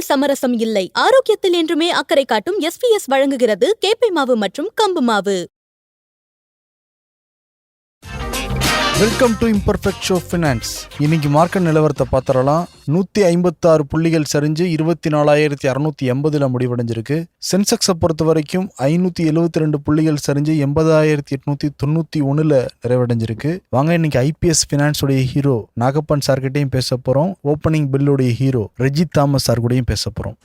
சுவையில் சமரசம் இல்லை. ஆரோக்கியத்தில் என்றுமே அக்கறை காட்டும் எஸ்பிஎஸ் வழங்குகிறது. கேப்பை மாவு மற்றும் கம்பு மாவு. Welcome to imperfect show finance இன்னைக்கு மார்க்கெட் நிலவரத்தை பார்த்துடலாம். நூற்றி ஐம்பத்தாறு புள்ளிகள் சரிஞ்சு இருபத்தி நாலாயிரத்தி அறநூற்றி எண்பதில் முடிவடைஞ்சிருக்கு. சென்செக்ஸை பொறுத்த வரைக்கும் ஐநூற்றி எழுபத்தி ரெண்டு புள்ளிகள் சரிஞ்சு எண்பதாயிரத்தி எட்நூற்றி தொண்ணூற்றி ஒன்றில் நிறைவடைஞ்சிருக்கு. வாங்க இன்னைக்கு ஐபிஎஸ் ஃபினான்ஸுடைய ஹீரோ நாகப்பன் சார்கிட்டையும் பேச போகிறோம் ஓப்பனிங் பில்லுடைய ஹீரோ ரெஜித் தாமஸ் சார் கூடயும் பேச போகிறோம்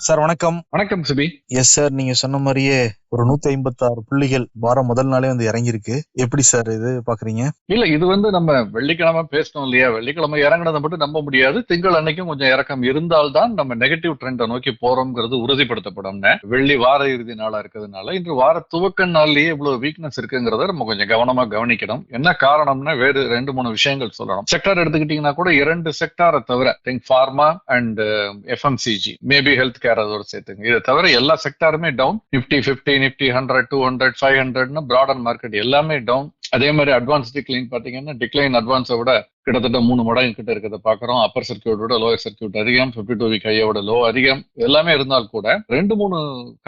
சார் வணக்கம். வணக்கம் சுபி. எஸ் சார் நீங்க சொன்ன மாதிரியே ஒரு நூத்தி ஐம்பத்தி ஆறு புள்ளிகள் வாரம் முதல் நாளே வந்து இறங்கியிருக்கு. எப்படி சார் இது பாக்குறீங்க? இல்ல இது வந்து நம்ம வெள்ளிக்கிழமை பேசணும் இல்லையா? வெள்ளிக்கிழமை இறங்குனதை மட்டும் நம்ப முடியாது. திங்கள் அன்னைக்கும் கொஞ்சம் இறக்கம் இருந்தால்தான் நம்ம நெகட்டிவ் ட்ரெண்டை நோக்கி போறோம்ங்கிறது உறுதிப்படுத்தப்படும் வெள்ளி வார இறுதி நாளா இருக்கிறதுனால இன்று வார துவக்க நாள்லயே இவ்வளவு வீக்னஸ் இருக்குங்கிறத நம்ம கொஞ்சம் கவனமா கவனிக்கணும். என்ன காரணம்னா வேறு ரெண்டு மூணு விஷயங்கள் சொல்லணும். செக்டார் எடுத்துக்கிட்டீங்கன்னா கூட இரண்டு செக்டாரை தவிர think pharma and FMCG maybe health care அதோட சேர்த்துங்க. இதை தவிர எல்லா செக்டாருமே down Nifty fifty Nifty hundred two hundred five ஹண்ட்ரட்னு broader market எல்லாமே டவுன் அதே மாதிரி அட்வான்ஸ் டிக்ளைன் பாத்தீங்கன்னா டிக்ளைன் அட்வான்ஸை விட கிட்டத்தட்ட மூணு மடங்கு கிட்ட இருக்கிறத பாக்குறோம் அப்பர் சர்க்கியூட்டோட லோயர் சர்க்கியூட் அதிகம் பிப்டி டூ வீக் ஐயோட லோ அதிகம். எல்லாமே இருந்தால் கூட ரெண்டு மூணு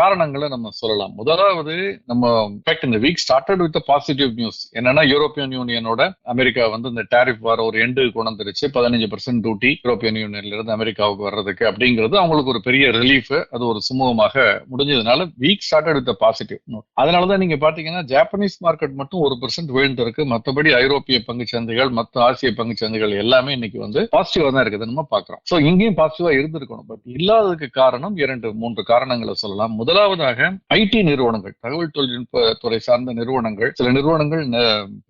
காரணங்களை நம்ம சொல்லலாம். முதலாவது நம்ம இன்ஃபேக்ட் இந்த week started with positive news என்னன்னா யூரோப்பியன் யூனியனோட அமெரிக்கா வந்து இந்த டேரிஃப் வர ஒரு எண்டு கொண்டு வந்துருச்சு. பதினஞ்சு பர்சன்ட் டியூட்டி யூரோப்பியன் யூனியன்ல இருந்து அமெரிக்காவுக்கு வர்றதுக்கு. அப்படிங்கிறது அவங்களுக்கு ஒரு பெரிய ரிலீஃப் அது ஒரு சுமூகமாக முடிஞ்சதுனால வீக் ஸ்டார்டட் வித் பாசிட்டிவ் அதனாலதான் நீங்க பாத்தீங்கன்னா ஜாப்பனீஸ் மார்க்கெட் மட்டும் ஒரு பர்சன்ட் வீழ்ந்திருக்கு. மற்றபடி ஐரோப்பிய பங்கு சந்தைகள் மற்ற ஆசிய பங்கு சந்தைகள் எல்லாமே இன்னைக்கு வந்து பாசிட்டிவா தான் இருக்குது. நம்ம பாக்குறோம் சோ இங்கேயும் பாசிட்டிவா இருந்திருக்கணும். பட் இல்லாததுக்கு காரணம் இரண்டு மூன்று காரணங்களை சொல்லலாம். முதலாவதாக ஐடி நிறுவனங்கள் தகவல் தொழில்நுட்ப துறை சார்ந்த நிறுவனங்கள். சில நிறுவனங்கள்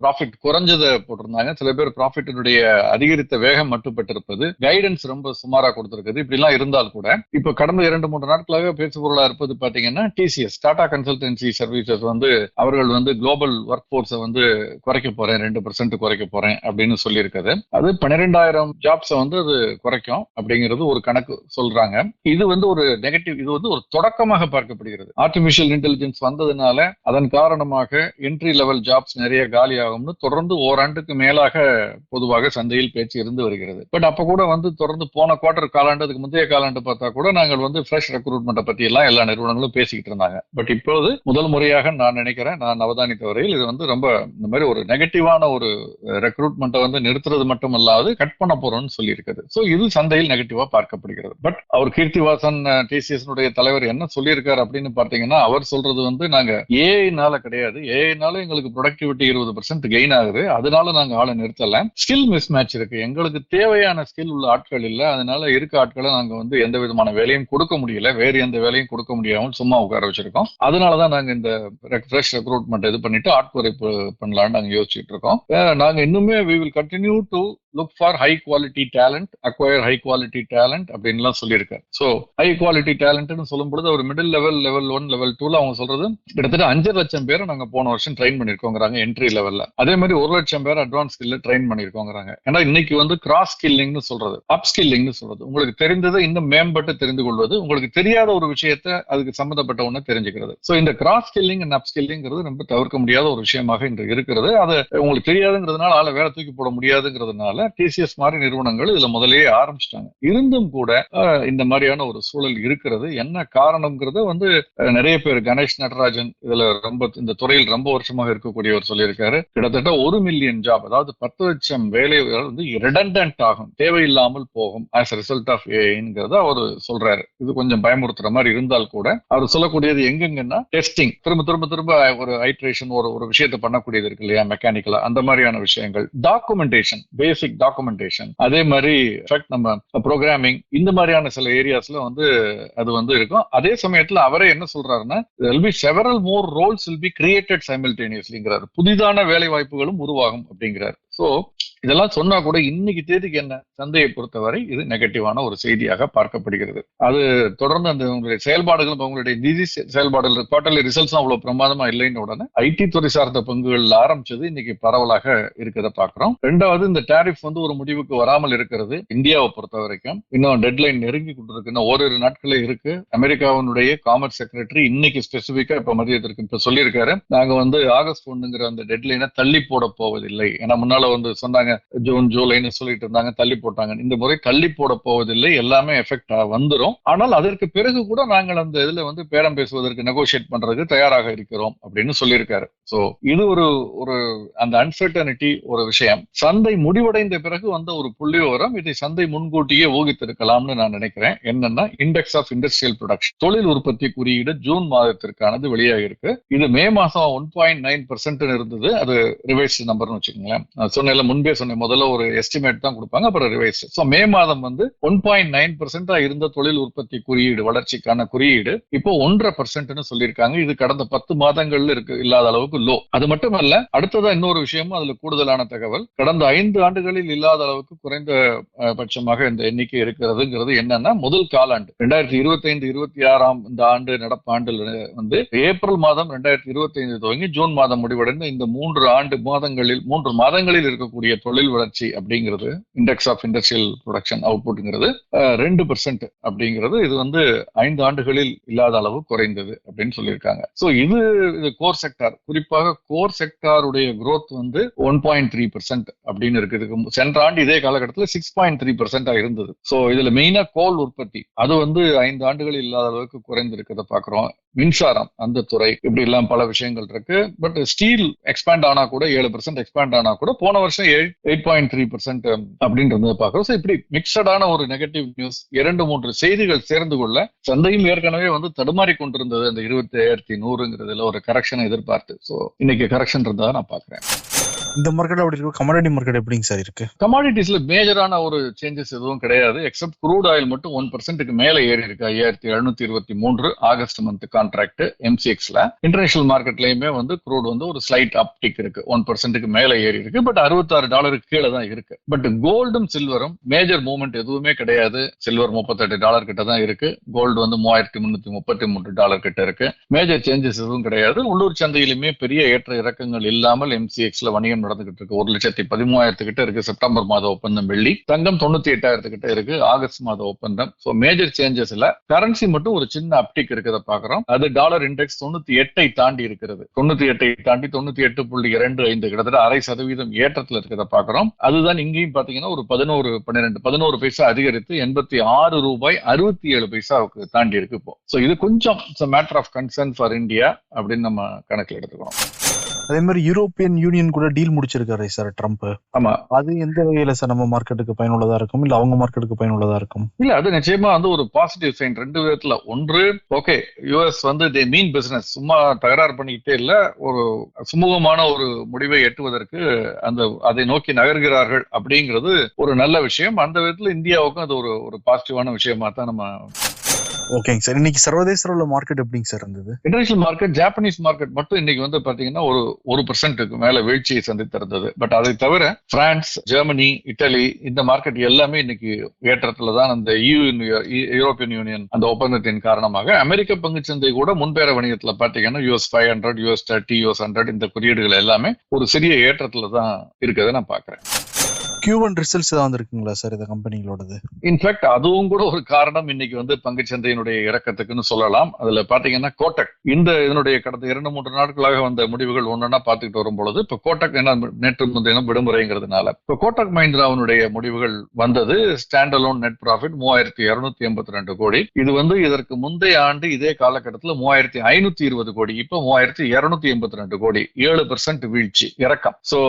ப்ராஃபிட் குறைஞ்சதை போட்டிருந்தாங்க. சில பேர் ப்ராஃபிட்டினுடைய அதிகரித்த வேகம் மட்டுப்பட்டிருப்பது. கைடன்ஸ் ரொம்ப சுமாரா கொடுத்திருக்குது. இப்படி எல்லாம் இருந்தால் கூட இப்ப கடந்த இரண்டு மூன்று நாட்களாக பேசுபொருளா இருப்பது பாத்தீங்கன்னா டிசிஎஸ் டாடா கன்சல்டன்சி சர்வீசஸ் வந்து அவர்கள் வந்து குளோபல் ஒர்க் போர்ஸை வந்து குறைக்க போறேன் ரெண்டு பர்சன்ட் குறைக்க போறேன் அப்படின்னு சொல்லியிருக்காரு. சொல்லியிருக்குது அது பன்னிரெண்டாயிரம் ஜாப்ஸை வந்து அது குறைக்கும் அப்படிங்கிறது ஒரு கணக்கு சொல்றாங்க. இது வந்து ஒரு நெகட்டிவ் இது வந்து ஒரு தொடக்கமாக பார்க்கப்படுகிறது. ஆர்டிபிஷியல் இன்டெலிஜென்ஸ் வந்ததுனால அதன் காரணமாக என்ட்ரி லெவல் ஜாப்ஸ் நிறைய காலி ஆகும்னு தொடர்ந்து ஓராண்டுக்கு மேலாக பொதுவாக சந்தையில் பேச்சு இருந்து வருகிறது. பட் அப்ப கூட வந்து தொடர்ந்து போன குவார்டர் காலாண்டு அதுக்கு முந்தைய காலாண்டு பார்த்தா கூட நாங்கள் வந்து ஃப்ரெஷ் ரெக்ரூட்மெண்ட்டை பத்தி எல்லாம் எல்லா நிறுவனங்களும் பேசிக்கிட்டு இருந்தாங்க. பட் இப்போது முதல் முறையாக நான் நினைக்கிறேன் நான் அவதானித்த வரையில் இது வந்து ரொம்ப இந்த மாதிரி ஒரு நெகட்டிவான ஒரு ரெக்ரூட்மெண்ட்டை வந்து நிறுத்துறது மட்டும் அல்லாது கட் பண்ண போறோம்னு சொல்லி இருக்குது ஸோ இது சந்தையில் நெகட்டிவா பார்க்கப்படுகிறது. பட் அவர் கீர்த்திவாசன் டிசிஎஸ் தலைவர் என்ன சொல்லியிருக்காரு அப்படின்னு பார்த்தீங்கன்னா அவர் சொல்றது வந்து நாங்க ஏஐனால கிடையாது. ஏஐனால எங்களுக்கு ப்ரொடக்டிவிட்டி இருபது பர்சன்ட் கெயின் ஆகுது. அதனால நாங்க ஆளை நிறுத்தல. ஸ்கில் மிஸ் மேட்ச் இருக்கு. எங்களுக்கு தேவையான ஸ்கில் உள்ள ஆட்கள் இல்ல. அதனால இருக்க ஆட்களை நாங்க வந்து எந்த விதமான வேலையும் கொடுக்க முடியல. வேறு எந்த வேலையும் கொடுக்க முடியாமல் சும்மா உட்கார வச்சிருக்கோம். அதனாலதான் நாங்க இந்த ஃப்ரெஷ் ரெக்ரூட்மெண்ட் இது பண்ணிட்டு ஆட்குறைப்பு பண்ணலாம்னு நாங்க யோசிச்சுட்டு இருக்கோம். நாங்க இன்னுமே we will continue to look for high quality talent acquire high quality talent அப்படின்லாம் சொல்லியிருக்காரு. ஸோ ஹை குவாலிட்டி டேலண்ட்னு சொல்லும் பொழுது ஒரு middle level level one level டூல அவங்க சொல்றது கிட்டத்தட்ட அஞ்சு லட்சம் பேரை நாங்க போன வருஷம் ட்ரெயின் பண்ணிருக்கோங்கிறாங்க என்ட்ரி லெவல்ல அதே மாதிரி ஒரு லட்சம் பேர் அட்வான்ஸ் ஸ்கில்ல ட்ரெயின் பண்ணிருக்கோங்கிறாங்க ஏன்னா இன்னைக்கு வந்து கிராஸ் ஸ்கில்லிங்னு சொல்றது அப் ஸ்கில்லிங்னு சொல்றது உங்களுக்கு தெரிந்ததை இன்னும் மேம்பட்டு தெரிந்து கொள்வது உங்களுக்கு தெரியாத ஒரு விஷயத்த அதுக்கு சம்மந்தப்பட்ட ஒன்று தெரிஞ்சுக்கிறது. ஸோ இந்த கிராஸ் ஸ்கில்லிங் அண்ட் அப் ஸ்கில்லிங்கிறது ரொம்ப தவிர்க்க முடியாத ஒரு விஷயமாக இன்று இருக்கிறது. அது உங்களுக்கு தெரியாதுங்கிறதுனால ஆளை வேலை தூக்கி போட முடியாதுங்கிறதுனால டிசிஎஸ் மாதிரி நிறுவனங்கள் இதுல முதலே ஆரம்பிச்சிட்டாங்க. இருந்தும் கூட இந்த மாதிரியான ஒரு சூழல் இருக்கிறது. என்ன காரணம்ங்கிறத வந்து நிறைய பேர் கணேஷ் நடராஜன் இதுல ரொம்ப இந்த துறையில் ரொம்ப வருஷமாக இருக்கக்கூடியவர் சொல்லியிருக்காரு. கிட்டத்தட்ட ஒரு மில்லியன் ஜாப் அதாவது பத்து லட்சம் வேலை வந்து ரிடண்டன்ட் ஆகும். தேவையில்லாமல் போகும். ஆஸ் ரிசல்ட் ஆஃப் ஏங்கிறத அவர் சொல்றாரு. இது கொஞ்சம் பயமுறுத்துற மாதிரி இருந்தால் கூட அவர் சொல்லக்கூடியது எங்கெங்கன்னா டெஸ்டிங் திரும்ப திரும்ப திரும்ப ஒரு ஹைட்ரேஷன் ஒரு ஒரு விஷயத்தை பண்ணக்கூடியது இருக்கு இல்லையா? மெக்கானிக்கலா அந்த மாதிரியான விஷயங்கள். டாக்குமெண்டேஷன் பேசிக் டாக்குமெண்டேஷன் அதே மாதிரி நம்ம ப்ரோக்ராமிங் இந்த மாதிரியான சில ஏரியாஸ்ல வந்து அது வந்து இருக்கும். அதே சமயத்துல அவரே என்ன சொல்றாருன்னா will be several more roles will be created சைமில்டேனியஸ்லிங்கிறார் புதிதான வேலை வாய்ப்புகளும் உருவாகும் அப்படிங்கிறார். சோ இதெல்லாம் சொன்னா கூட இன்னைக்கு தேதிக்கு என்ன? சந்தையை பொறுத்தவரை இது நெகட்டிவான ஒரு செய்தியாக பார்க்கப்படுகிறது. அது தொடர்ந்து அந்த உங்களுடைய செயல்பாடுகளும் உங்களுடைய நிதி செயல்பாடுகள் குவார்டர்லி ரிசல்ட்ஸ் அவ்வளவு பிரமாதமா இல்லைன்னு உடனே ஐடி துறை சார்ந்த பங்குகள் ஆரம்பிச்சது இன்னைக்கு பரவலாக இருக்கிறத பாக்குறோம் ரெண்டாவது இந்த டாரிஃப் வந்து ஒரு முடிவுக்கு வராமல் இருக்கிறது இந்தியாவை பொறுத்த வரைக்கும் இன்னும் டெட்லைன் நெருங்கி கொண்டிருக்கு ஓரிரு நாட்களே இருக்கு. அமெரிக்காவினுடைய காமர்ஸ் செக்ரட்டரி இன்னைக்கு ஸ்பெசிபிக்கா இப்ப மதியத்திற்கு இப்ப சொல்லியிருக்காரு. நாங்க வந்து ஆகஸ்ட் ஒண்ணுங்கிற அந்த டெட்லைனை தள்ளி போட போவதில்லை. ஏன்னா முன்னால முன்னால வந்து சொன்னாங்க ஜூன் ஜூலைன்னு சொல்லிட்டு இருந்தாங்க தள்ளி போட்டாங்க. இந்த முறை தள்ளி போட போவதில்லை எல்லாமே எஃபெக்ட் வந்துடும் ஆனால் அதற்கு பிறகு கூட நாங்கள் அந்த இதுல வந்து பேரம் பேசுவதற்கு நெகோசியேட் பண்றதுக்கு தயாராக இருக்கிறோம் அப்படின்னு சொல்லியிருக்காரு. சோ இது ஒரு ஒரு அந்த அன்சர்டனிட்டி ஒரு விஷயம். சந்தை முடிவடைந்த பிறகு வந்த ஒரு புள்ளி விவரம் இதை சந்தை முன்கூட்டியே ஊகித்திருக்கலாம்னு நான் நினைக்கிறேன். என்னன்னா இண்டெக்ஸ் ஆஃப் இண்டஸ்ட்ரியல் ப்ரொடக்ஷன் தொழில் உற்பத்தி குறியீடு ஜூன் மாதத்திற்கானது வெளியாகிருக்கு இது மே மாசம் ஒன் பாயிண்ட் நைன் பர்சன்ட் இருந்தது. அது ரிவைஸ் நம்பர்னு வச்சுக்கோங்களேன். சொன்னேன்ல முன்பே சொன்னேன் முதல்ல ஒரு எஸ்டிமேட் தான் கொடுப்பாங்க அப்புறம் ரிவைஸ் ஸோ மே மாதம் வந்து ஒன் பாயிண்ட் நைன் பர்சன்டா இருந்த தொழில் உற்பத்தி குறியீடு வளர்ச்சிக்கான குறியீடு இப்போ ஒன்றரை பர்சன்ட்னு சொல்லியிருக்காங்க. இது கடந்த பத்து மாதங்கள்ல இருக்கு இல்லாத அளவுக்கு லோ அது மட்டுமல்ல அடுத்ததா இன்னொரு விஷயமும் அதுல கூடுதலான தகவல். கடந்த ஐந்து ஆண்டுகளில் இல்லாத அளவுக்கு குறைந்த பட்சமாக இந்த எண்ணிக்கை இருக்கிறதுங்கிறது என்னன்னா முதல் காலாண்டு ரெண்டாயிரத்தி இருபத்தி ஐந்து இருபத்தி ஆறாம் இந்த ஆண்டு நடப்பாண்டுல வந்து ஏப்ரல் மாதம் ரெண்டாயிரத்தி இருபத்தி ஐந்து துவங்கி ஜூன் மாதம் முடிவடைந்த இந்த மூன்று ஆண்டு மாதங்களில் மூன்று மாதங்களில் இருக்கக்கூடிய தொழில் வளர்ச்சி அப்படிங்கிறது இண்டெக்ஸ் ஆஃப் இண்டஸ்ட்ரியல் ப்ரொடக்ஷன் அவுட்புட்ங்கிறது ரெண்டு பெர்சென்ட் அப்படிங்கிறது இது வந்து ஐந்து ஆண்டுகளில் இல்லாத அளவு குறைந்தது அப்படின்னு சொல்லியிருக்காங்க. ஸோ இது கோர் செக்டார் குறிப்பாக கோர் செக்டாருடைய குரோத் வந்து ஒன் பாயிண்ட் த்ரீ பெர்சென்ட் அப்படின்னு இருக்கு. சென்ற ஆண்டு இதே காலகட்டத்தில் சிக்ஸ் பாயிண்ட் த்ரீ பர்சன்டா இருந்தது. ஸோ இதுல மெயினா கோல் உற்பத்தி. அது வந்து ஐந்து ஆண்டுகள் இல்லாத அளவுக்கு குறைந்திருக்கிறத பாக்குறோம் மின்சாரம் அந்த துறை இப்படி எல்லாம் பல விஷயங்கள் இருக்கு. பட் ஸ்டீல் எக்ஸ்பேண்ட் ஆனா கூட ஏழு பெர்சென்ட் எக்ஸ்பேண்ட் ஆனா கூட போன வருஷம் எயிட் பாயிண்ட் த்ரீ பர்சன்ட் அப்படின்றத பாக்குறோம் ஸோ இப்படி மிக்சடான ஒரு நெகட்டிவ் நியூஸ் இரண்டு மூன்று செய்திகள் சேர்ந்து கொள்ள சந்தையும் ஏற்கனவே வந்து தடுமாறி கொண்டிருந்தது. அந்த இருபத்தி ஐயாயிரத்தி நூறுங்கிறதுல ஒரு கரெக்ஷனை எதிர்பார்த்து. சோ இன்னைக்கு கரெக்ஷன் இருந்ததா நான் பாக்குறேன் இந்த மார்க்கெட் அப்படி இருக்கு. கமாடிட்டி மார்க்கெட் எப்படிங்க சார் இருக்கு? கமாடிட்டிஸ்ல மேஜரான ஒரு சேஞ்சஸ் எதுவும் கிடையாது. எக்ஸப்ட் குரூட் ஆயில் மட்டும் ஒன் பர்சன்ட்டுக்கு மேல ஏறி இருக்கு. ஐயாயிரத்தி எழுநூத்தி இருபத்தி மூன்று ஆகஸ்ட் மந்த் கான்ட்ராக்ட் எம்சிஎக்ஸ்ல இன்டர்நேஷனல் மார்க்கெட்லயுமே வந்து குரூட் வந்து ஒரு ஸ்லைட் அப்டிக் இருக்கு. ஒன் பர்சன்ட்டுக்கு மேல ஏறி இருக்கு. பட் அறுபத்தாறு டாலருக்கு கீழே தான் இருக்கு. பட் கோல்டும் சில்வரும் மேஜர் மூவ்மெண்ட் எதுவுமே கிடையாது. சில்வர் முப்பத்தெட்டு டாலர் கிட்ட தான் இருக்கு. கோல்டு வந்து மூவாயிரத்தி முன்னூத்தி முப்பத்தி மூன்று டாலர் கிட்ட இருக்கு. மேஜர் சேஞ்சஸ் எதுவும் கிடையாது. உள்ளூர் சந்தையிலுமே பெரிய ஏற்ற இறக்கங்கள் இல்லாமல் எம்சிஎக்ஸ்ல வணிகம் நடந்துகிட்டு இருக்கு ஒரு லட்சத்தி பதிமூவாயிரத்து கிட்ட இருக்கு. செப்டம்பர் மாத ஒப்பந்தம் வெள்ளி. தங்கம் தொண்ணூத்தி எட்டாயிரத்து கிட்ட இருக்கு. ஆகஸ்ட் மாத ஒப்பந்தம். சோ மேஜர் சேஞ்சஸ் இல்ல கரன்சி மட்டும் ஒரு சின்ன அப்டிக் இருக்கிறத பாக்குறோம். அது டாலர் இண்டெக்ஸ் தொண்ணூத்தி எட்டை தாண்டி இருக்கிறது தொண்ணூத்தி எட்டை தாண்டி தொண்ணூத்தி எட்டு புள்ளி இரண்டு ஐந்து கிட்டத்தட்ட அரை சதவீதம் ஏற்றத்துல இருக்கிறத பாக்குறோம். அதுதான் இங்கேயும் பாத்தீங்கன்னா ஒரு பதினோரு பன்னிரெண்டு பதினோரு பைசா அதிகரித்து எண்பத்தி ஆறு ரூபாய் அறுபத்தி ஏழு பைசாவுக்கு தாண்டி இருக்கு இப்போ. சோ இது கொஞ்சம் matter of concern for India அப்படின்னு நம்ம கணக்கில் எடுத்துக்கிறோம் அதே மாதிரி யூரோப்பியன் யூனியன் கூட டீல் முடிச்சிருக்காரு சார் ட்ரம்ப் ஆமா. அது எந்த வகையில சார் நம்ம மார்க்கெட்டுக்கு பயனுள்ளதா இருக்கும்? இல்ல அவங்க மார்க்கெட்டுக்கு பயனுள்ளதா இருக்கும்? இல்ல அது நிச்சயமா வந்து ஒரு பாசிட்டிவ் சைன் ரெண்டு விதத்துல. ஒன்று ஓகே யுஎஸ் வந்து தே மீன் பிசினஸ் சும்மா தகராறு பண்ணிக்கிட்டே இல்ல. ஒரு சுமூகமான ஒரு முடிவை எட்டுவதற்கு அந்த அதை நோக்கி நகர்கிறார்கள் அப்படிங்கிறது ஒரு நல்ல விஷயம். அந்த விதத்துல இந்தியாவுக்கும் அது ஒரு ஒரு பாசிட்டிவான விஷயமா தான் நம்ம ஓகேங்க சார் இன்னைக்கு சர்வதேச உள்ள மார்க்கெட் எப்படிங்க சார் இருந்தது? இன்டர்நேஷனல் மார்க்கெட் ஜாப்பனீஸ் மார்க்கெட் மட்டும் இன்னைக்கு வந்து பாத்தீங்கன்னா ஒரு ஒரு பர்சன்ட்டுக்கு மேல வீழ்ச்சியை சந்தித்திருந்தது. பட் அதை தவிர பிரான்ஸ் ஜெர்மனி இட்டலி இந்த மார்க்கெட் எல்லாமே இன்னைக்கு ஏற்றத்துல தான் அந்த யூரோப்பியன் யூனியன் அந்த ஒப்பந்தத்தின் காரணமாக அமெரிக்க பங்குச்சந்தை கூட முன்பேற வணிகத்துல பாத்தீங்கன்னா US five hundred US thirty US hundred இந்த குறியீடுகள் எல்லாமே ஒரு சிறிய ஏற்றத்துல தான் இருக்கிறத நான் பாக்குறேன். கியூ ஒன் ரிசல்ட்ஸ் தான் வந்திருக்குங்களா சார் இந்த கம்பெனிகளோடது இன்ஃபேக்ட் அதுவும் கூட ஒரு காரணம். இன்னைக்கு வந்து பங்குச்சந்தையினுடைய இறக்கத்துக்குன்னு சொல்லலாம். அதுல பாத்தீங்கன்னா கோட்டக் இந்த இதனுடைய கடந்த இரண்டு மூன்று நாட்களாக வந்த முடிவுகள் ஒன்னொன்னா பாத்துக்கிட்டு வரும் பொழுது இப்ப கோட்டக் என்ன நேற்று முந்தைய விடுமுறைங்கிறதுனால. இப்ப கோட்டக் மஹிந்திராவினுடைய முடிவுகள் வந்தது. ஸ்டாண்ட் அலோன் நெட் ப்ராஃபிட் மூவாயிரத்தி இருநூத்தி எண்பத்தி ரெண்டு கோடி. இது வந்து இதற்கு முந்தைய ஆண்டு இதே காலகட்டத்தில் மூவாயிரத்தி ஐநூத்தி இருபது கோடி. இப்ப மூவாயிரத்தி இருநூத்தி எண்பத்தி ரெண்டு கோடி. ஏழு பெர்சென்ட் வீழ்ச்சி இறக்கம். சோ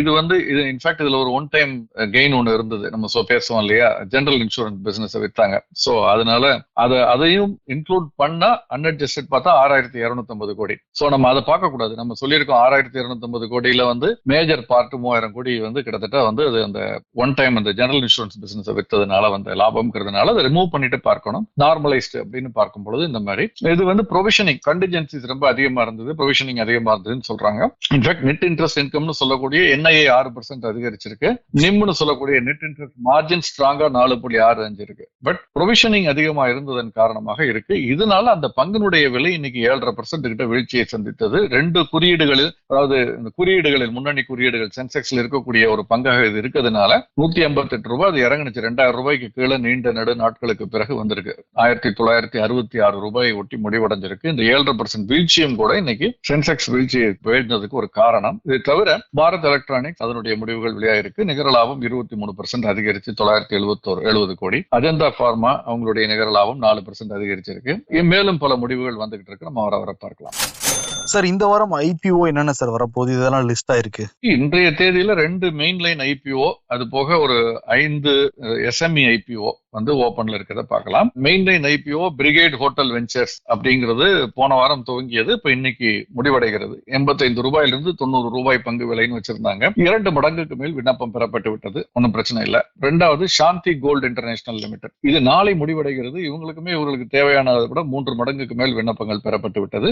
இது வந்து இது இன்ஃபேக்ட் இதுல ஒரு ஒன் டைம் கெயின் ஒன்று இருந்தது. நம்ம சோ பேசுவோம் இல்லையா? ஜெனரல் இன்சூரன்ஸ் பிசினஸ் வித்தாங்க. சோ அதனால அதை அதையும் இன்க்ளூட் பண்ணா அன்அட்ஜஸ்டட் பார்த்தா ஆறாயிரத்தி இருநூத்தி கோடி. சோ நம்ம அதை பார்க்க கூடாது நம்ம சொல்லியிருக்கோம் ஆறாயிரத்தி இருநூத்தி கோடியில வந்து மேஜர் பார்ட் மூவாயிரம் கோடி வந்து கிட்டத்தட்ட வந்து அது அந்த ஒன் டைம் அந்த ஜெனரல் இன்சூரன்ஸ் பிசினஸ் வித்ததுனால வந்த லாபம்ங்கிறதுனால அதை ரிமூவ் பண்ணிட்டு பார்க்கணும். நார்மலைஸ்டு அப்படின்னு பார்க்கும் பொழுது இந்த மாதிரி. இது வந்து ப்ரொவிஷனிங் கண்டிஜென்சிஸ் ரொம்ப அதிகமா இருந்தது. ப்ரொவிஷனிங் அதிகமா இருந்ததுன்னு சொல்றாங்க. இன்ஃபேக்ட் நெட் இன்ட்ரெஸ்ட் இன்கம்னு சொல்லக்கூடிய என்ஐஏ ஆறு பர்சன்ட் அதிகரிச்சிருக்கு. நிம்னு சொல்லக்கூடிய நெட் இன்ட்ரெஸ்ட் மார்ஜின் ஸ்ட்ராங்கா நாலு புள்ளி ஆறு அஞ்சு இருக்கு. பட் ப்ரொவிஷனிங் அதிகமா இருந்ததன் காரணமாக இருக்கு. இதனால அந்த பங்கினுடைய விலை இன்னைக்கு ஏழரை பர்சன்ட் கிட்ட வீழ்ச்சியை சந்தித்தது. ரெண்டு குறியீடுகளில் அதாவது இந்த குறியீடுகளில் முன்னணி குறியீடுகள் சென்செக்ஸ்ல இருக்கக்கூடிய ஒரு பங்காக இது இருக்கிறதுனால நூத்தி ஐம்பத்தி எட்டு ரூபாய் அது இறங்குனுச்சு. ரெண்டாயிரம் ரூபாய்க்கு கீழே நீண்ட நடு நாட்களுக்கு பிறகு வந்திருக்கு. ஆயிரத்தி தொள்ளாயிரத்தி அறுபத்தி ஆறு ரூபாயை ஒட்டி முடிவடைஞ்சிருக்கு. இந்த ஏழரை பர்சன்ட் வீழ்ச்சியும் கூட இன்னைக்கு சென்செக்ஸ் வீழ்ச்சியை வீழ்ந்ததுக்கு ஒரு காரணம். இதை தவிர பாரத் எலக்ட்ரானிக்ஸ் அதனுடைய முடிவுகள் வெளியாயிருக்கு. நிகர லாபம் இருபத்தி மூணு பர்சன்ட் அதிகரிச்சு தொள்ளாயிரத்தி எழுபத்தோரு எழுபது கோடி. அஜந்தா பார்மா அவங்களுடைய நிகர லாபம் நாலு பர்சன்ட் அதிகரிச்சிருக்கு. மேலும் பல முடிவுகள் வந்துகிட்டு இருக்கு. நம்ம வர வர பார்க்கலாம். சார் இந்த வாரம் ஐபிஓ என்னென்ன சார் வரப்போகுது? இதெல்லாம் லிஸ்ட் ஆயிருக்கு இன்றைய தேதியில ரெண்டு மெயின் லைன் ஐபிஓ அது போக ஒரு ஐந்து எஸ்எம்இ ஐபிஓ வந்து ஓபன்ல இருக்கிறத பார்க்கலாம். Main line IPO Brigade Hotel Ventures அப்படிங்கிறது போன வாரம் துவங்கியது இப்ப இன்னைக்கு முடிவடைகிறது. எண்பத்தைந்து ரூபாயிலிருந்து தொண்ணூறு ரூபாய் பங்கு விலைன்னு வச்சிருந்தாங்க. இரண்டு மடங்குக்கு மேல் விண்ணப்பம் பெறப்பட்டு விட்டது ஒன்றும் பிரச்சனை இல்லை. ரெண்டாவது சாந்தி கோல்டு இன்டர்நேஷனல் லிமிடெட் இது நாளை முடிவடைகிறது இவங்களுக்குமே இவங்களுக்கு தேவையானதை விட மூன்று மடங்குக்கு மேல் விண்ணப்பங்கள் பெறப்பட்டு விட்டது.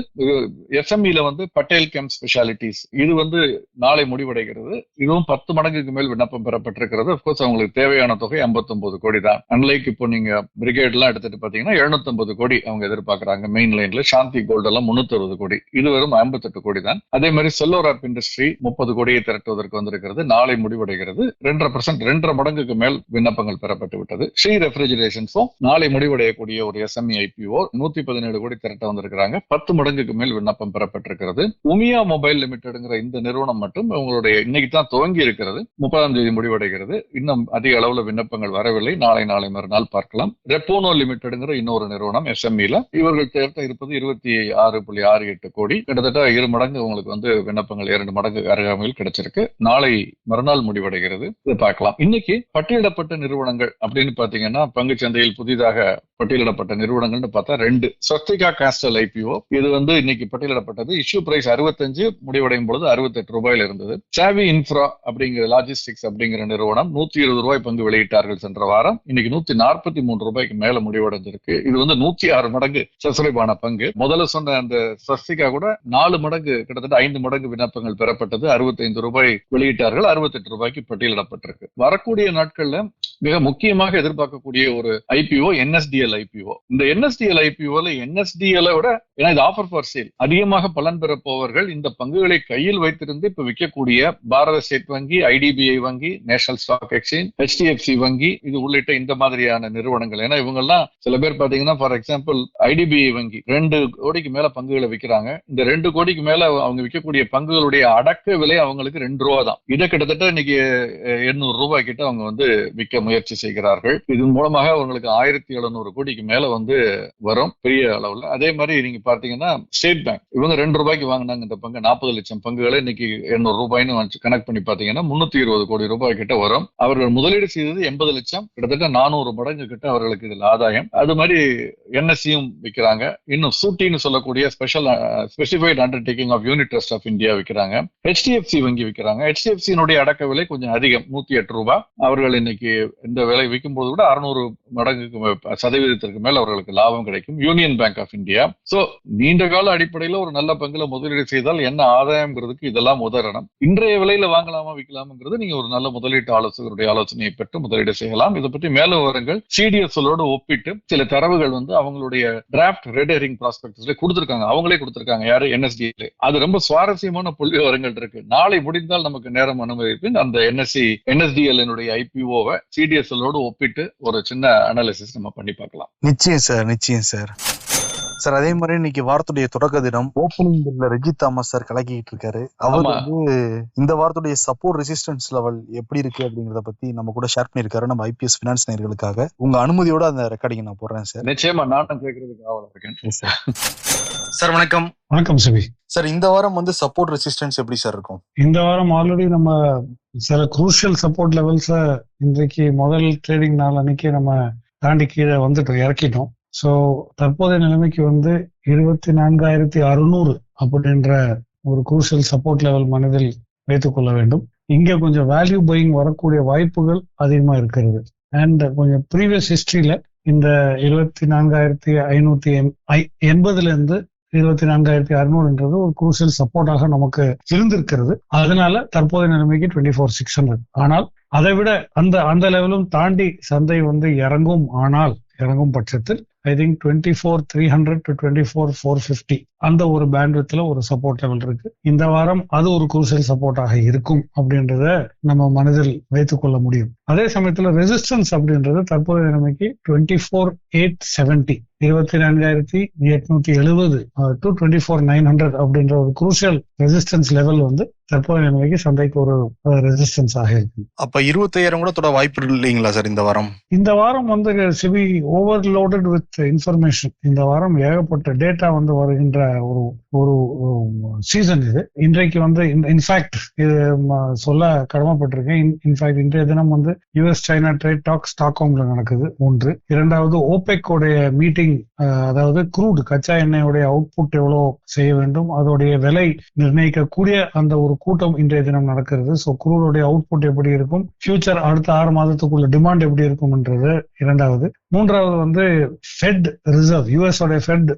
எஸ்எம்இல வந்து பட்டேல் கேம்ப் ஸ்பெஷாலிட்டிஸ் இது வந்து நாளை முடிவடைகிறது. இதுவும் பத்து மடங்குக்கு மேல் விண்ணப்பம் பெறப்பட்டிருக்கிறது. அவங்களுக்கு தேவையான தொகை 59 கோடி தான். அன்லைக் இப்போ நீங்க பிரிகேட் எல்லாம் எடுத்துட்டு பாத்தீங்கன்னா 750 கோடி அவங்க எதிர்பார்க்கறாங்க. மெயின் லைன்ல சாந்தி கோல்டு எல்லாம் 360 கோடி. இது வெறும் 58 கோடி தான். அதே மாதிரி செல்லோராப் இண்டஸ்ட்ரி முப்பது கோடியை திரட்டுவதற்கு வந்திருக்கிறது. நாளை முடிவடைகிறது. ரெண்டரை பர்சன்ட் ரெண்டரை மடங்குக்கு மேல் விண்ணப்பங்கள் பெறப்பட்டு விட்டது. ஸ்ரீ ரெஃப்ரிஜரேஷன்ஸும் நாளை முடிவடையக்கூடிய ஒரு எஸ்எம்இ ஐபிஓ நூத்தி பதினேழு கோடி திரட்ட வந்திருக்கிறாங்க. பத்து மடங்குக்கு மேல் விண்ணப்பம் பெறப்பட்டிருக்கிறது. உமியா மொபைல் லிமிடெட்ங்கிற இந்த நிறுவனம் மட்டும் உங்களுடைய இன்னைக்கு தான் துவங்கி இருக்கிறது. முப்பதாம் தேதி முடிவடைகிறது. இன்னும் அதிக அளவுல விண்ணப்பங்கள் வரவில்லை. நாளை நாளை மறுநாள் பார்க்கலாம். ரெப்போனோ லிமிடெட்ங்கிற இன்னொரு நிறுவனம் எஸ்எம்இல இவர்கள் தேர்த்த இருப்பது இருபத்தி ஆறு புள்ளி ஆறு எட்டு கோடி. கிட்டத்தட்ட இரு மடங்கு உங்களுக்கு வந்து விண்ணப்பங்கள் இரண்டு மடங்கு அருகாமையில் கிடைச்சிருக்கு. நாளை மறுநாள் முடிவடைகிறது. இதை பார்க்கலாம். இன்னைக்கு பட்டியலிடப்பட்ட நிறுவனங்கள் அப்படின்னு பாத்தீங்கன்னா பங்கு சந்தையில் புதிதாக பட்டியலிடப்பட்ட நிறுவனங்கள்னு பார்த்தா ரெண்டு. ஸ்வஸ்திகா காஸ்டல் ஐபிஓ இது வந்து இன்னைக்கு பட்டியலிடப்பட்டது. இஷ்யூ பிரைஸ் அறுபத்தஞ்சு முடிவடையும் பொழுது அறுபத்தெட்டு ரூபாயில இருந்தது. சாவி இன்ஃப்ரா அப்படிங்கிற லாஜிஸ்டிக்ஸ் அப்படிங்கிற நிறுவனம் நூத்தி இருபது ரூபாய் பங்கு வெளியிட்டார்கள் சென்ற வாரம். இன்னைக்கு நூத்தி நாற்பத்தி மூன்று ரூபாய்க்கு மேல முடிவடைஞ்சிருக்கு. இது வந்து நூத்தி ஆறு மடங்கு சசுரைபான பங்கு. முதல்ல சொன்ன அந்த ஸ்வஸ்திகா கூட நாலு மடங்கு கிட்டத்தட்ட ஐந்து மடங்கு விண்ணப்பங்கள் பெறப்பட்டது. அறுபத்தைந்து ரூபாய் வெளியிட்டார்கள். அறுபத்தெட்டு ரூபாய்க்கு பட்டியலிடப்பட்டிருக்கு. வரக்கூடிய நாட்கள்ல மிக முக்கியமாக எதிர்பார்க்கக்கூடிய ஒரு ஐபிஓ என்எஸ்டிஎல் ஐபிஓ இந்த என்எஸ்டிஎல் ஐபிஓல என்எஸ்டிஎல் விட ஏன்னா இது ஆஃபர் ஃபார் சேல் அதிகமாக பலன் பெற போவர்கள் இந்த பங்குகளை கையில் வைத்திருந்து இப்ப விற்கக்கூடிய பாரத ஸ்டேட் வங்கி ஐடிபிஐ வங்கி நேஷனல் ஸ்டாக் எக்ஸ்சேஞ்ச் ஹெச்டிஎஃப்சி வங்கி இது உள்ளிட்ட இந்த மாதிரி மாதிரியான நிறுவனங்கள். ஏன்னா இவங்கெல்லாம் சில பேர் பாத்தீங்கன்னா ஃபார் எக்ஸாம்பிள் ஐடிபிஐ வங்கி ரெண்டு கோடிக்கு மேல பங்குகளை விற்கிறாங்க இந்த ரெண்டு கோடிக்கு மேல அவங்க விற்கக்கூடிய பங்குகளுடைய அடக்க விலை அவங்களுக்கு ரெண்டு ரூபா தான். இதை கிட்டத்தட்ட இன்னைக்கு எண்ணூறு ரூபாய் கிட்ட அவங்க வந்து விற்க முயற்சி செய்கிறார்கள். இதன் மூலமாக அவங்களுக்கு ஆயிரத்தி எழுநூறு கோடிக்கு மேல வந்து வரும் பெரிய அளவுல. அதே மாதிரி நீங்க பாத்தீங்கன்னா ஸ்டேட் பேங்க். இவங்க ரெண்டு ரூபாய்க்கு வாங்கினாங்க இந்த பங்கு நாற்பது லட்சம் பங்குகளை இன்னைக்கு எண்ணூறு ரூபாய்னு கனெக்ட் பண்ணி பாத்தீங்கன்னா முன்னூத்தி இருபது கோடி ரூபாய் கிட்ட வரும். அவர்கள் முதலீடு செய்தது எண்பது லட்சம் கிட்டத்தட்ட நானூறு மடங்கு கிட்ட அவர்களுக்கு இதில் ஆதாயம். அது மாதிரி என்எஸ்சியும் விற்கிறாங்க இன்னும் சூட்டின்னு சொல்லக்கூடிய special specified undertaking of Unit Trust of India விற்கிறாங்க ஹெச்டிஎஃப்சி வங்கி விற்கிறாங்க ஹெச்டிஎஃப்சியினுடைய அடக்க விலை கொஞ்சம் அதிகம் நூத்தி எட்டு ரூபாய் அவர்கள் இன்னைக்கு இந்த விலை விற்கும் போது கூட அறுநூறு மடங்குக்கு சதவீதத்திற்கு மேல் அவர்களுக்கு லாபம் கிடைக்கும். Union Bank of India so நீண்ட கால அடிப்படையில் ஒரு நல்ல பங்குல முதலீடு செய்தால் என்ன ஆதாயம்ங்கிறதுக்கு இதெல்லாம் உதாரணம். இன்றைய விலையில வாங்கலாமா விற்கலாமாங்கிறது நீங்க ஒரு நல்ல முதலீட்டு ஆலோசகருடைய ஆலோசனையை பெற்று முதலீடு செய்யலாம். இதை பற்றி மேலும் விவரங்கள் சிடிஎஸ்எலோடு ஒப்பிட்டு சில தரவுகள் வந்து அவங்களுடைய டிராப்ட் ரெட் ஹெரிங் ப்ராஸ்பெக்டஸ்ல கொடுத்திருக்காங்க. அவங்களே கொடுத்திருக்காங்க. யாரு? என்எஸ்டி அது ரொம்ப சுவாரஸ்யமான புள்ளி விவரங்கள் இருக்கு. நாளை முடிந்தால் நமக்கு நேரம் அனுமதிப்பின் அந்த என்எஸ்சி என்எஸ்டிஎல் ஐபிஓவை சிடிஎஸ்எல்லோடு ஒப்பிட்டு ஒரு சின்ன அனாலிசிஸ் நம்ம பண்ணி பார்க்கலாம். நிச்சயம் சார் நிச்சயம் சார். சார் அதே மாதிரி இன்னைக்கு வாரத்துடைய தொடக்க தினம் ஓப்பனிங் பில்ல ரெஜித் தாமஸ் சார் கலக்கிட்டு இருக்காரு. அவர். வந்து இந்த வாரத்துடைய சப்போர்ட் ரெசிஸ்டன்ஸ் லெவல் எப்படி இருக்கு அப்படிங்கறத பத்தி நம்ம கூட ஷேர் பண்ணிருக்காரு நம்ம ஐபிஎஸ் பினான்ஸ் நேயர்களுக்காக. உங்க அனுமதியோட அந்த ரெக்கார்டிங் நான் போடுறேன் சார் நிச்சயமா நானும் கேட்கறதுக்கு ஆவலா இருக்கேன். சார் வணக்கம். வணக்கம் சிவி சார் இந்த வாரம் வந்து சப்போர்ட் ரெசிஸ்டன்ஸ் எப்படி சார் இருக்கும்? இந்த வாரம் ஆல்ரெடி நம்ம சில குரூஷியல் சப்போர்ட் லெவல்ஸ இன்றைக்கு முதல் ட்ரேடிங் நாள் அன்னைக்கு நம்ம தாண்டி கீழே வந்துட்டோம் இறக்கிட்டோம். ஸோ தற்போதைய நிலைமைக்கு வந்து இருபத்தி நான்காயிரத்தி அறுநூறு அப்படின்ற ஒரு குரூஷியல் சப்போர்ட் லெவல் மனதில் வைத்துக் கொள்ள வேண்டும். இங்க கொஞ்சம் வேல்யூ பையிங் வரக்கூடிய வாய்ப்புகள் அதிகமா இருக்கிறது. அண்ட் கொஞ்சம் ப்ரீவியஸ் ஹிஸ்டரியில இந்த இருபத்தி நான்காயிரத்தி ஐநூத்தி எண்பதுல இருந்து இருபத்தி நான்காயிரத்தி அறுநூறுன்றது ஒரு குரூசியல் சப்போர்ட்டாக நமக்கு இருந்திருக்கிறது. அதனால தற்போதைய நிலைமைக்கு டுவெண்ட்டி ஃபோர் சிக்ஸ் ஹண்ட்ரட் ஆனால் அதை விட அந்த அந்த லெவலும் தாண்டி சந்தை வந்து இறங்கும் ஆனால் இறங்கும் பட்சத்தில் I think 24 300 to 24 450. அந்த ஒரு பேண்ட்வித்ல ஒரு சப்போர்ட் லெவல் இருக்கு. இந்த வாரம் அது ஒரு குரூசியல் சப்போர்ட்டாக இருக்கும் அப்படின்றத நம்ம மனதில் வைத்துக் கொள்ள முடியும். அதே சமயத்துல ரெசிஸ்டன்ஸ் அப்படின்றது தற்போதைய நிலைமைக்கு டுவெண்ட்டி ஃபோர் எயிட் செவன்டி இருபத்தி நான்காயிரத்தி எட்நூத்தி எழுபது to twenty four nine hundred அப்படின்ற ஒரு குரூசியல் ரெசிஸ்டன்ஸ் லெவல் வந்து தற்போதைய நிலைமைக்கு சந்தைக்கு ஒரு ரெசிஸ்டன்ஸ் ஆக இருக்கு. அப்ப இருபத்தையாயிரம் கூட தொட வாய்ப்பு இல்லைங்களா சார் இந்த வாரம்? இந்த வாரம் வந்து சிவி ஓவர்லோடட் வித் இன்ஃபர்மேஷன் இந்த வாரம் ஏகப்பட்ட டேட்டா வந்து வருகின்ற ஒரு ஒரு சீசன் இது. இன்றைக்கு வந்து இன்ஃபேக்ட் இது சொல்ல கடமைப்பட்டிருக்கேன். இன்ஃபேக்ட் இன்றைய தினம் வந்து யுஎஸ் சைனா ட்ரேட் டாக் ஸ்டாக்ஹோம்ல நடக்குது. ஒன்று. இரண்டாவது ஓபெக்கோடைய மீட்டிங் அதாவது குரூட் கச்சா எண்ணெயுடைய அவுட்புட் எவ்வளவு செய்ய வேண்டும் அதோடைய விலை நிர்ணயிக்கக்கூடிய அந்த ஒரு கூட்டம் இன்றைய தினம் நடக்கிறது. ஸோ க்ரூடோடைய அவுட்புட் எப்படி இருக்கும்? ஃபியூச்சர் அடுத்த ஆறு மாதத்துக்குள்ள டிமாண்ட் எப்படி இருக்கும்ன்றது இரண்டாவது. மூன்றாவது வந்து Fed Reserve US Fed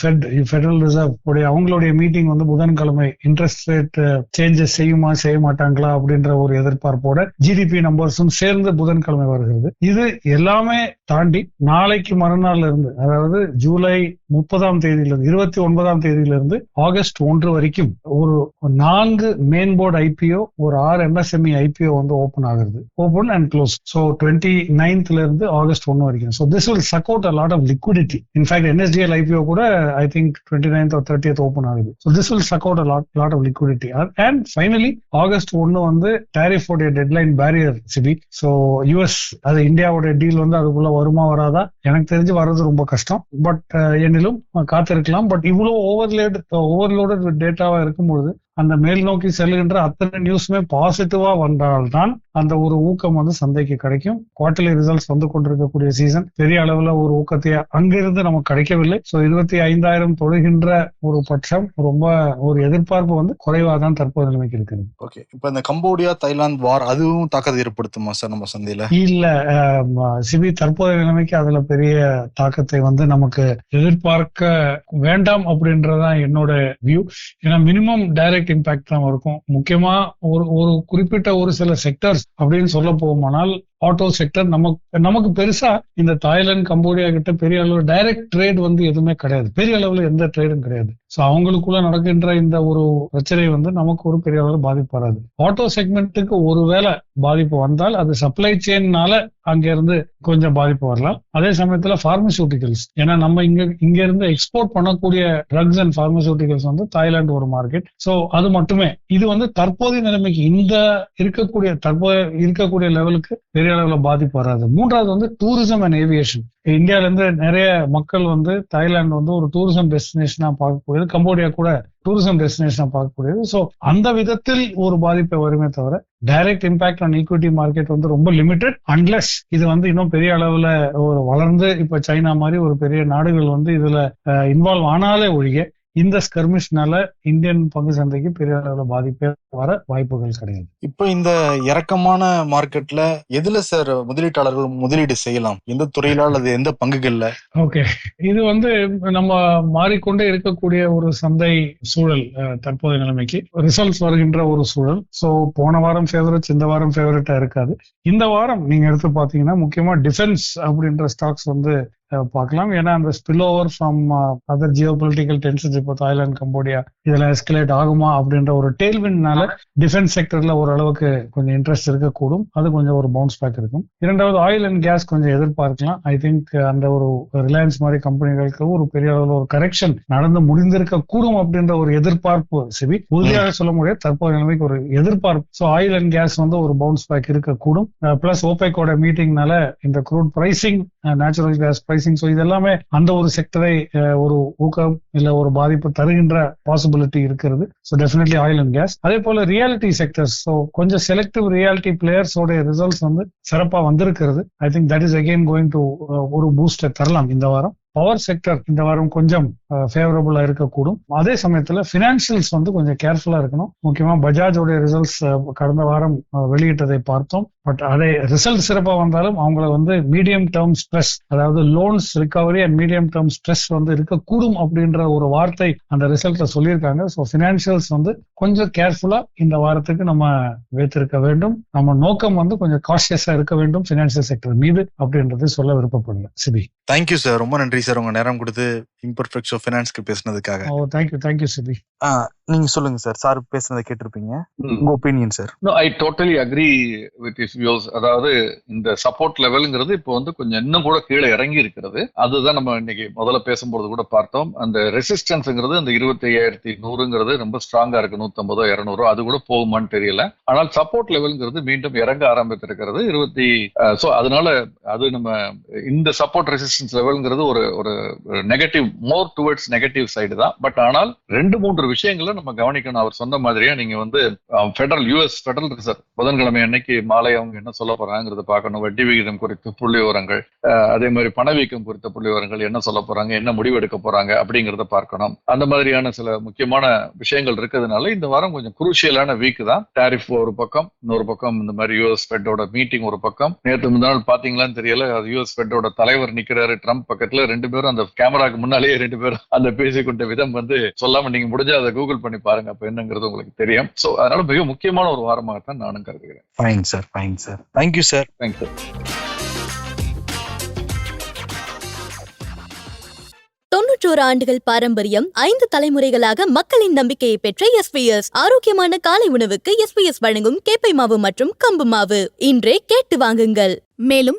Fed Federal Reserve உடைய அவங்களுடைய மீட்டிங் வந்து புதன்கிழமை இன்ட்ரெஸ்ட் ரேட் சேஞ்சஸ் செய்யுமா செய்ய மாட்டாங்களா அப்படின்ற ஒரு எதிர்பார்ப்போட ஜிடிபி நம்பர்ஸும் சேர்ந்து புதன்கிழமை வருகிறது. இது எல்லாமே தாண்டி நாளைக்கு மறுநாள்ல இருந்து அதாவது ஜூலை முப்பதாம் தேதியிலிருந்து இருபத்தி ஒன்பதாம் தேதியிலிருந்து ஆகஸ்ட் ஒன்று வரைக்கும் ஒரு நான்கு மெயின் போர்டு ஐபிஓ ஒரு ஆறு எம்எஸ்எம்இ ஐபிஓ வந்து ஓபன் ஆகுது open and close so twenty நைன்த்ல இருந்து ஆகஸ்ட் ஒன்று வரைக்கும். So this will suck out a lot of liquidity in fact NSDL IPO கூட I think twenty ninth thirtieth open ஆகுது. So this will suck out a lot lot of liquidity and finally August ஒன்று வந்து tariff உடைய deadline barrier Sibi so US அது இந்தியாவுடைய deal வந்து அதுக்குள்ள வருமா வராதா? எனக்கு தெரிஞ்சு வர்றது ரொம்ப கஷ்டம். பட் என்னிலும் காத்திருக்கலாம். பட் இவ்வளோ ஓவர்லேட் ஓவர்லோடட் டேட்டாவா இருக்கும்பொழுது அந்த மேல் நோக்கி செல்கின்ற அத்தனை நியூஸுமே பாசிட்டிவா வந்தால்தான் அந்த ஒரு ஊக்கம் வந்து சந்தைக்கு கிடைக்கும். குவார்டர்லி ரிசல்ட்ஸ் வந்து கொண்டிருக்கக்கூடிய சீசன் பெரிய அளவுல ஒரு ஊக்கத்தை அங்கிருந்து நமக்கு கிடைக்கவில்லை. ஸோ இருபத்தி ஐந்தாயிரம் தொழுகின்ற ஒரு பட்சம் ரொம்ப ஒரு எதிர்பார்ப்பு வந்து குறைவா தான் தற்போது நிலைமைக்கு இருக்குது. ஓகே இப்ப இந்த கம்போடியா தாய்லாந்து வார் அதுவும் தாக்கத்தை ஏற்படுத்துமா சார் நம்ம சந்தையில? இல்ல சிபி தற்போதைய நிலைமைக்கு அதுல பெரிய தாக்கத்தை வந்து நமக்கு எதிர்பார்க்க வேண்டாம் அப்படின்றதான் என்னோட வியூ ஏன்னா மினிமம் டைரக்ட் இம்பாக்ட் தான் இருக்கும். முக்கியமா ஒரு ஒரு குறிப்பிட்ட ஒரு சில செக்டர்ஸ் அப்படின்னு சொல்ல போகுமானால் ஆட்டோ செக்டர் நமக்கு நமக்கு பெருசா இந்த தாய்லாந்து கம்போடியா கிட்ட பெரிய அளவு டைரக்ட் ட்ரேட் வந்து எதுவுமே கிடையாது. பெரிய அளவுல எந்த ட்ரேடும் கிடையாது. ஸோ அவங்களுக்குள்ள நடக்கின்ற இந்த ஒரு பிரச்சனை வந்து நமக்கு ஒரு பெரிய அளவில் பாதிப்பு வராது. ஆட்டோ செக்மெண்ட்டுக்கு ஒருவேளை பாதிப்பு வந்தால் அது சப்ளை செயின்னால அங்க இருந்து கொஞ்சம் பாதிப்பு வரலாம். அதே சமயத்துல பார்மசூட்டிகல்ஸ் ஏன்னா நம்ம இங்க இங்க இருந்து எக்ஸ்போர்ட் பண்ணக்கூடிய ட்ரக்ஸ் அண்ட் பார்மசூட்டிகல்ஸ் வந்து தாய்லாந்து ஒரு மார்க்கெட் சோ அது மட்டுமே. இது வந்து தற்போதைய நிலைமைக்கு இந்த இருக்கக்கூடிய தற்போது இருக்கக்கூடிய லெவலுக்கு பெரிய அளவுல பாதிப்பு வராது. மூன்றாவது வந்து டூரிசம் அண்ட் ஏவியேஷன் இந்தியால இருந்து நிறைய மக்கள் வந்து தாய்லாந்து வந்து ஒரு டூரிசம் டெஸ்டினேஷனா பார்க்கக்கூடியது. கம்போடியா கூட டூரிசம் டெஸ்டினேஷனா பார்க்கக்கூடியது. ஸோ அந்த விதத்தில் ஒரு பாதிப்பை வருமே தவிர direct impact on equity market வந்து ரொம்ப லிமிடெட் அன்லெஸ் இது வந்து இன்னும் பெரிய அளவுல ஒரு வளர்ந்து இப்ப சைனா மாதிரி ஒரு பெரிய நாடுகள் வந்து இதுல இன்வால்வ் ஆனாலே ஒழிய இந்த ஸ்கர்மிஷ்னால இந்தியன் பங்கு சந்தைக்கு பெரிய அளவுல பாதிப்பே வர வாய்ப்புகள் கிடையாது. இப்ப இந்த இறக்கமான மார்க்கெட்ல எதுல சார் முதலீட்டாளர்கள் முதலீடு செய்யலாம்? எந்த துறையில அல்லது எந்த பங்குகள்ல? ஓகே இது வந்து நம்ம மாறிக்கொண்டே இருக்கக்கூடிய ஒரு சந்தை சூழல் தற்போதைய நிலைமைக்கு ரிசல்ட்ஸ் வருகின்ற ஒரு சூழல். சோ போன வாரம் ஃபேவரட்ஸ் இந்த வாரம் ஃபேவரட்டா இருக்காது. இந்த வாரம் நீங்க எடுத்து பாத்தீங்கன்னா முக்கியமா டிஃபென்ஸ் அப்படின்ற ஸ்டாக்ஸ் வந்து பார்க்கலாம். ஏன்னா அந்த spill over from other geopolitical tensions இப்போ தாய்லாந்து கம்போடியா இதுல எஸ்கலேட் ஆகுமா அப்படின்ற ஒரு டேல்வின்னால டிஃபென்ஸ் செக்டர்ல ஓரளவுக்கு கொஞ்சம் இன்ட்ரெஸ்ட் இருக்கக்கூடும். அது கொஞ்சம் ஒரு பவுன்ஸ் பேக் இருக்கும். இரண்டாவது ஆயில் அண்ட் கேஸ் கொஞ்சம் எதிர்பார்க்கலாம். ஐ திங்க் அந்த ஒரு ரிலையன்ஸ் மாதிரி கம்பெனிகளுக்கு ஒரு பெரிய அளவில் ஒரு கரெக்ஷன் நடந்து முடிந்திருக்க கூடும் அப்படின்ற ஒரு எதிர்பார்ப்பு சிவி உறுதியாக சொல்ல முடியாது. தற்போதைய நிலைமைக்கு ஒரு எதிர்பார்ப்பு. ஸோ ஆயில் அண்ட் கேஸ் வந்து ஒரு பவுன்ஸ் பேக் இருக்கக்கூடும். பிளஸ் ஓபேக்கோட மீட்டிங்னால இந்த crude pricing natural gas pricing so இதெல்லாமே அந்த ஒரு செக்டரை ஒரு ஊக்கம் இல்ல ஒரு பாதிப்பு தருகின்ற பாசிபிலிட்டி இருக்கிறது. So definitely oil and gas அதே போல ரியாலிட்டி செக்டர்ஸ் ஸோ கொஞ்சம் செலக்டிவ் ரியாலிட்டி பிளேயர்ஸோட ரிசல்ட்ஸ் வந்து சிறப்பா வந்திருக்கிறது. I think that is again going to ஒரு பூஸ்டர் தரலாம் இந்த வாரம். பவர் செக்டர் இந்த வாரம் கொஞ்சம் ஃபேவரபுளா இருக்கக்கூடும். அதே சமயத்துல பினான்சியல்ஸ் வந்து கொஞ்சம் கேர்ஃபுல்லா இருக்கணும். முக்கியமா பஜாஜோடைய ரிசல்ட்ஸ் கடந்த வாரம் வெளியிட்டதை பார்த்தோம். பட் அதே ரிசல்ட் சிறப்பா வந்தாலும் அவங்கள வந்து மீடியம் டேர்ம் ஸ்ட்ரெஸ் அதாவது loans recovery and medium term stress வந்து இருக்கக்கூடும் அப்படின்ற ஒரு வார்த்தை அந்த ரிசல்ட்ல சொல்லியிருக்காங்க. ஸோ பினான்சியல்ஸ் வந்து கொஞ்சம் கேர்ஃபுல்லா இந்த வாரத்துக்கு நம்ம வைத்திருக்க வேண்டும். நம்ம நோக்கம் வந்து கொஞ்சம் காஷியஸா இருக்க வேண்டும் பினான்சியல் செக்டர் மீது அப்படின்றது சொல்ல விருப்பப்படுங்க சிபி. தேங்க்யூ சார் ரொம்ப நன்றி. சார் உங்க நேரம் கொடுத்து இம்பர்ஃபெக்ட் ஷோ ஃபினான்ஸ்க்கு பேசுனதுக்காக. ஓ thank you thank you Sibi ஆ, நீங்க சொல்லுங்க சார் சார் பேசுனதை கேட்டிருப்பீங்க. உங்க opinion sir No, I totally agree with his views. அதாவது இந்த சப்போர்ட் லெவல்ங்கிறது இப்போ வந்து கொஞ்சம் இன்னும் கூட கீழே இறங்கி இருக்கிறது. அதுதான் நம்ம இன்னைக்கு முதல்ல பேசும்போது கூட பார்த்தோம். அந்த ரெசிஸ்டன்ஸ்ங்கிறது அந்த இருபத்தி ஐயாயிரத்தி நூறுங்கிறது ரொம்ப ஸ்ட்ராங்கா இருக்கு. நூத்தம்பதோ இருநூறோ அது கூட போகுமான்னு தெரியல. ஆனால் சப்போர்ட் லெவல்ங்கிறது மீண்டும் இறங்க ஆரம்பித்திருக்கிறது. இருபத்தி ஸோ அதனால அது நம்ம இந்த சப்போர்ட் ரெசிஸ்டன்ஸ் லெவல்ங்கிறது ஒரு ஒரு negative more towards negative side தான். பட் ஆனால் ரெண்டு மூன்று விஷயங்களை நம்ம கவனிக்கணும். அவர் சொன்ன மாதிரியா நீங்க வந்து ஃபெடரல் யூஎஸ் ஃபெடரல் ரிசர்வ் புதன்கிழமை அன்னைக்கு மாலை அவங்க என்ன சொல்ல போறாங்கிறத பார்க்கணும். வட்டி விகிதம் குறித்து புள்ளி விவரங்கள் அதே மாதிரி பணவீக்கம் குறித்த புள்ளி விவரங்கள் என்ன சொல்ல போறாங்க என்ன முடிவு எடுக்க போறாங்க அப்படிங்கிறத பார்க்கணும். அந்த மாதிரியான சில முக்கியமான விஷயங்கள் இருக்கிறதுனால இந்த வாரம் கொஞ்சம் குரூஷியலான வீக் தான். டாரிஃப் ஒரு பக்கம் இன்னொரு பக்கம் இந்த மாதிரி யூஎஸ் ஃபெட்டோட மீட்டிங் ஒரு பக்கம். நேற்று முன்னாள் பாத்தீங்களான்னு தெரியல அது யூஎஸ் ஃபெட்டோட தலைவர் நிக்கிறாரு ட்ரம்ப் பக்கத்துல ரெண்டு பேரும் அந்த கேமராக்கு முன்னாலேயே ரெண்டு பேரும் அந்த பேசிக்கொண்ட விதம் வந்து சொல்லாம நீங்க முடிஞ்சா அதை கூகுள் பண்ணி பாருங்க. அப்ப என்னங்கிறது உங்களுக்கு தெரியும். சோ அதனால மிக முக்கியமான ஒரு வாரமாகத்தான் நானும் கருதுகிறேன். Fine sir fine sir thank you sir thank you தொன்னூற்றோரு ஆண்டுகள் பாரம்பரியம் ஐந்து தலைமுறைகளாக மக்களின் நம்பிக்கையை பெற்ற எஸ்பிஎஸ் ஆரோக்கியமான காலை உணவுக்கு எஸ்பிஎஸ் வழங்கும் கேப்பை மாவு மற்றும் கம்பு மாவு. இன்றே கேட்டு வாங்குங்கள். மேலும்